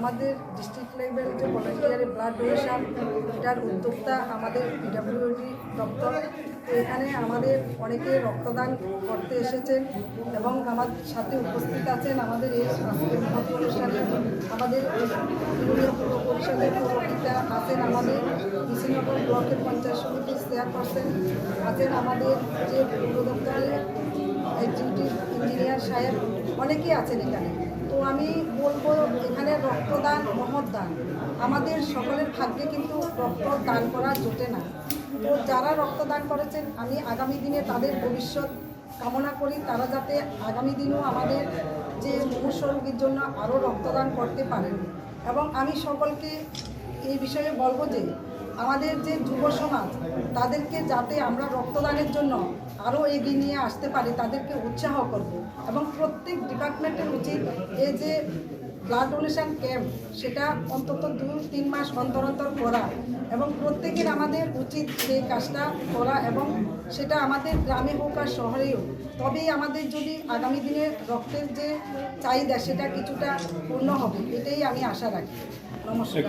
আমাদের district level যে ভলেন্টিয়ারে blood donation এটার উদ্যোক্তা আমাদের পিডাব্লিউডি দপ্তর এখানে আমাদের অনেকে রক্তদান করতে এসেছেন এবং আমার সাথে উপস্থিত আছেন আমাদের এই মহৎ অনুষ্ঠানে আমাদের পরিষদের পৌরপিতা আছেন আমাদের কৃষ্ণনগর ব্লকের পঞ্চায়েত সমিতির চেয়ারপারসন আছেন আমাদের যে পৌর দপ্তরের এক্সিকিউটিভ ইঞ্জিনিয়ার সাহেব, অনেকেই আছেন এখানে। তো আমি বলব রক্তদান মহৎ দান আমাদের সকলের ভাগ্যে কিন্তু রক্ত দান করা জোটে না। তো যারা রক্তদান করেছেন, আমি আগামী দিনে তাদের ভবিষ্যৎ কামনা করি। তারা যাতে আগামী দিনেও আমাদের যে মুমূর্ষ জন্য আরও রক্তদান করতে পারেন। এবং আমি সকলকে এই বিষয়ে বলব যে, আমাদের যে যুব সমাজ, তাদেরকে যাতে আমরা রক্তদানের জন্য আরও এগিয়ে নিয়ে আসতে পারি, তাদেরকে উৎসাহ করব। এবং প্রত্যেক ডিপার্টমেন্টের উচিত এই যে ব্লাড ডোনেশন ক্যাম্প সেটা অন্তত দু তিন মাস অন্তর অন্তর করা এবং প্রত্যেকের আমাদের উচিত সেই কাজটা করা এবং সেটা আমাদের গ্রামে হোক আর শহরেও তবেই আমাদের যদি আগামী দিনে রক্তের যে চাহিদা, সেটা কিছুটা পূর্ণ হবে, এটাই আমি আশা রাখি। নমস্কার।